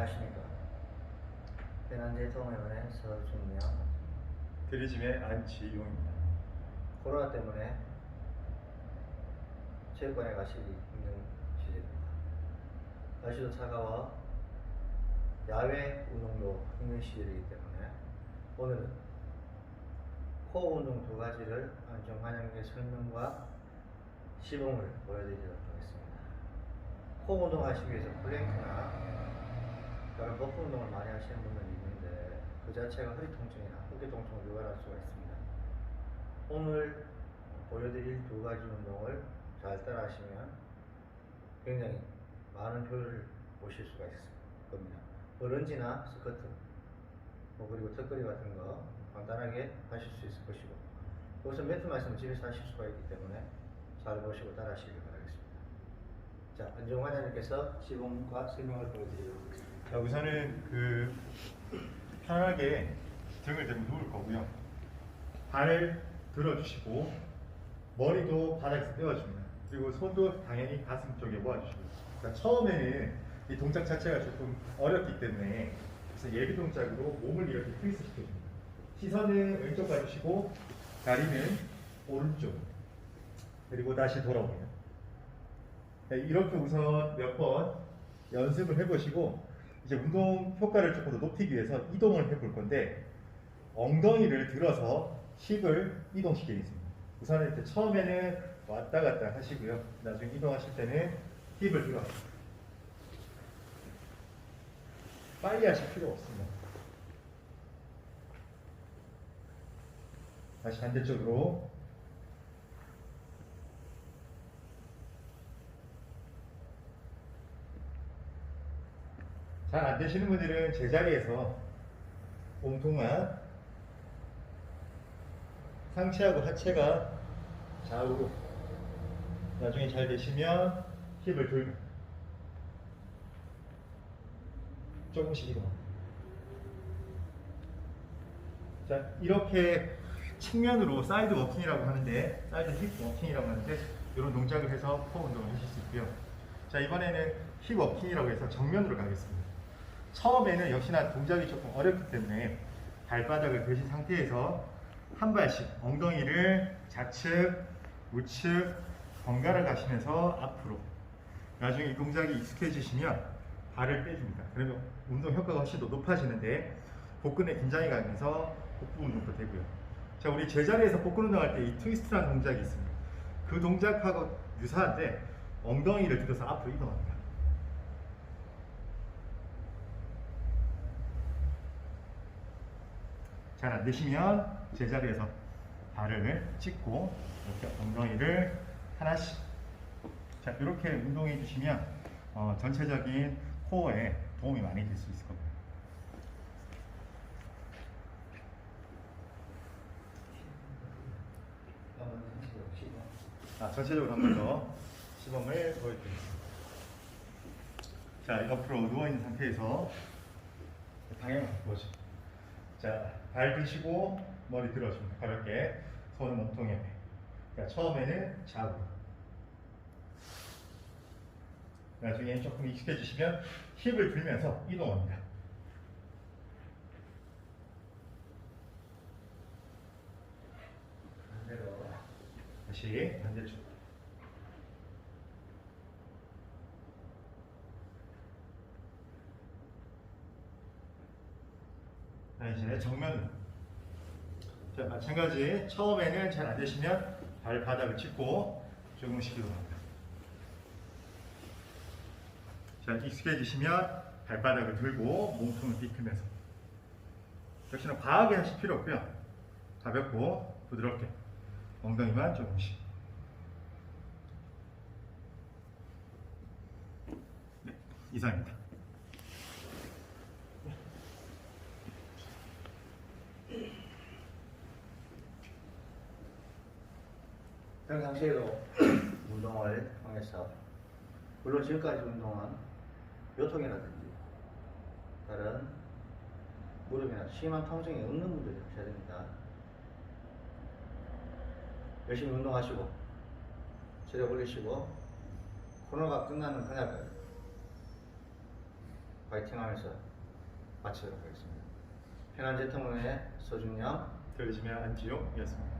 안녕하십니까. 배난제 동해원의 서준명. 드리짐의 안지용입니다. 코로나 때문에 체육관에 가시기 힘든 시절입니다. 날씨도 차가워 야외 운동도 힘든 시절이기 때문에 오늘은 코어 운동 두 가지를 안정 환영의 설명과 시범을 보여드리도록 하겠습니다. 코어 운동 하시기 위해서 플랭크나 다른 버프 운동을 많이 하시는 분들이 있는데 그 자체가 허리 통증이나 어깨 통증을 유발할 수가 있습니다. 오늘 보여드릴 두 가지 운동을 잘 따라하시면 굉장히 많은 효율을 보실 수가 있을 겁니다. 런지나 스쿼트, 뭐 그리고 턱걸이 같은 거 간단하게 하실 수 있을 것이고 우선 매트 말씀은 집에서 하실 수가 있기 때문에 잘 보시고 따라하시길 바라겠습니다. 자, 안정 환자님께서 시범과 설명을 보여드리도록 하겠습니다. 자, 우선은 그 편하게 등을 대고 누울 거고요. 발을 들어주시고 머리도 바닥에서 떼어줍니다. 그리고 손도 당연히 가슴 쪽에 모아주시고요. 그러니까 처음에는 이 동작 자체가 조금 어렵기 때문에 그래서 예비 동작으로 몸을 이렇게 트위스트 시켜줍니다. 시선은 왼쪽 봐주시고 다리는 오른쪽 그리고 다시 돌아오고요. 네, 이렇게 우선 몇 번 연습을 해보시고 이제 운동 효과를 조금 더 높이기 위해서 이동을 해볼 건데 엉덩이를 들어서 힙을 이동시키겠습니다. 우선 이렇게 처음에는 왔다 갔다 하시고요. 나중에 이동하실 때는 힙을 들어. 빨리 하실 필요 없습니다. 다시 반대쪽으로 잘 안 되시는 분들은 제자리에서 몸통만 상체하고 하체가 좌우로 나중에 잘 되시면 힙을 들고 조금씩 이동. 자 이렇게 측면으로 사이드 워킹이라고 하는데 사이드 힙 워킹이라고 하는데 이런 동작을 해서 코어 운동을 하실 수 있고요. 자 이번에는 힙 워킹이라고 해서 정면으로 가겠습니다. 처음에는 역시나 동작이 조금 어렵기 때문에 발바닥을 대신 상태에서 한 발씩 엉덩이를 좌측, 우측 번갈아 가시면서 앞으로 나중에 이 동작이 익숙해지시면 발을 빼줍니다. 그러면 운동 효과가 훨씬 더 높아지는데 복근에 긴장이 가면서 복부 운동도 되고요. 자, 우리 제자리에서 복근 운동할 때 이 트위스트라는 동작이 있습니다. 그 동작하고 유사한데 엉덩이를 들어서 앞으로 이동합니다. 잘 안 되시면 제자리에서 발을 찍고 이렇게 엉덩이를 하나씩 자 이렇게 운동해 주시면 어, 전체적인 코어에 도움이 많이 될 수 있을 겁니다. 아, 전체적으로 한 번 더 시범을 보여드리겠습니다. 자, 옆으로 누워있는 상태에서 방향을 보죠. 자, 발 드시고 머리 들어줍니다. 가볍게 손은 몸통에. 그러니까 처음에는 좌우. 나중에 조금 익숙해지시면 힙을 들면서 이동합니다. 반대로. 다시 반대쪽. 자, 이제 정면으로. 자, 마찬가지. 처음에는 잘 안 되시면 발바닥을 짚고 조금씩 이동합니다. 자, 익숙해지시면 발바닥을 들고 몸통을 비틀면서. 역시나 과하게 하실 필요 없고요. 가볍고 부드럽게. 엉덩이만 조금씩. 네, 이상입니다. 평상시에도 운동을 통해서 물론 지금까지 운동은 요통이라든지 다른 무릎이나 심한 통증이 없는 분들이 하셔야 됩니다. 열심히 운동하시고 체력 올리시고 코로나가 끝나는 그날까지 파이팅하면서 마치도록 하겠습니다. 편안제통문의 서준영 들으시면 안지용이었습니다.